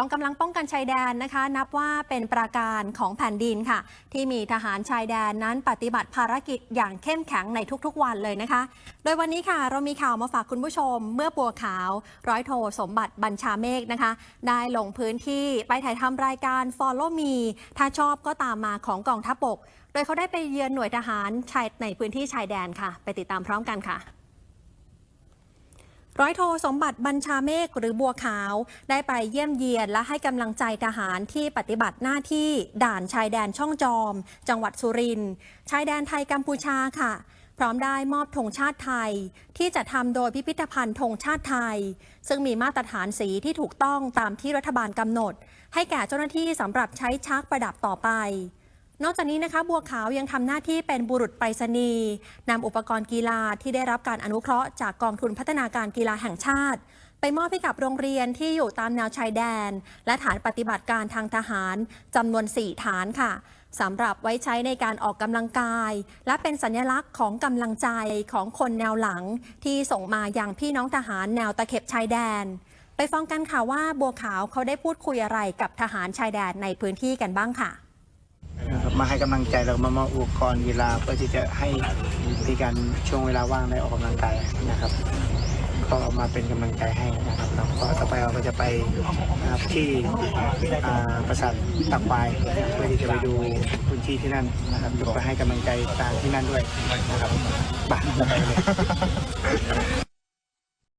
กองกำลังป้องกันชายแดนนะคะ นับว่าเป็นปราการของแผ่นดินค่ะ ที่มีทหารชายแดนนั้นปฏิบัติภารกิจอย่างเข้มแข็งในทุกๆวันเลยนะคะ โดยวันนี้ค่ะ เรามีข่าวมาฝากคุณผู้ชม เมื่อบัวขาว ร้อยโทสมบัติบัญชาเมฆนะคะ ได้ลงพื้นที่ไปถ่ายทำรายการ Follow Me ถ้าชอบก็ตามมาของกองทัพบก โดยเขาได้ไปเยือนหน่วยทหารชายในพื้นที่ชายแดนค่ะ ไปติดตามพร้อมกันค่ะ ร้อยโทสมบัติบัญชาเมฆหรือบัวขาว ได้ไปเยี่ยมเยียนและให้กำลังใจทหารที่ปฏิบัติหน้าที่ด่านชายแดนช่องจอม จังหวัดสุรินทร์ชายแดนไทยกัมพูชาค่ะ พร้อมได้มอบธงชาติไทย ที่จะทำโดยพิพิธภัณฑ์ธงชาติไทย ซึ่งมีมาตรฐานสีที่ถูกต้องตามที่รัฐบาลกำหนด ให้แก่เจ้าหน้าที่สำหรับใช้ชักประดับต่อไป นอกจากนี้นะคะบัวขาวยังทำหน้าที่เป็นบุรุษไปรษณีย์นำอุปกรณ์กีฬาที่ได้รับการอนุเคราะห์จากกองทุนพัฒนาการกีฬาแห่งชาติ ไปมอบให้กับโรงเรียนที่อยู่ตามแนวชายแดน และฐานปฏิบัติการทางทหารจำนวน 4 ฐานค่ะสำหรับไว้ใช้ในการออกกำลังกาย และเป็นสัญลักษณ์ของกำลังใจของคนแนวหลัง ที่ส่งมาอย่างพี่น้องทหารแนวตะเข็บชายแดน ไปฟังกันค่ะว่าบัวขาวเขาได้พูดคุยอะไรกับทหารชายแดนในพื้นที่กันบ้างค่ะ มาให้กำลังใจแล้วมามอบอุปกรณ์กีฬาเพื่อที่จะให้มีการช่วงเวลาว่างได้ออกกำลังกายนะครับ ก็มาเป็นกำลังใจให้นะครับแล้วก็ต่อไปเราก็จะไปนะครับที่ปราสาทตักควายเพื่อที่จะไปดูพื้นที่ที่นั่นนะครับแล้วก็ให้กำลังใจทางที่นั่นด้วยนะครับไปไปเลย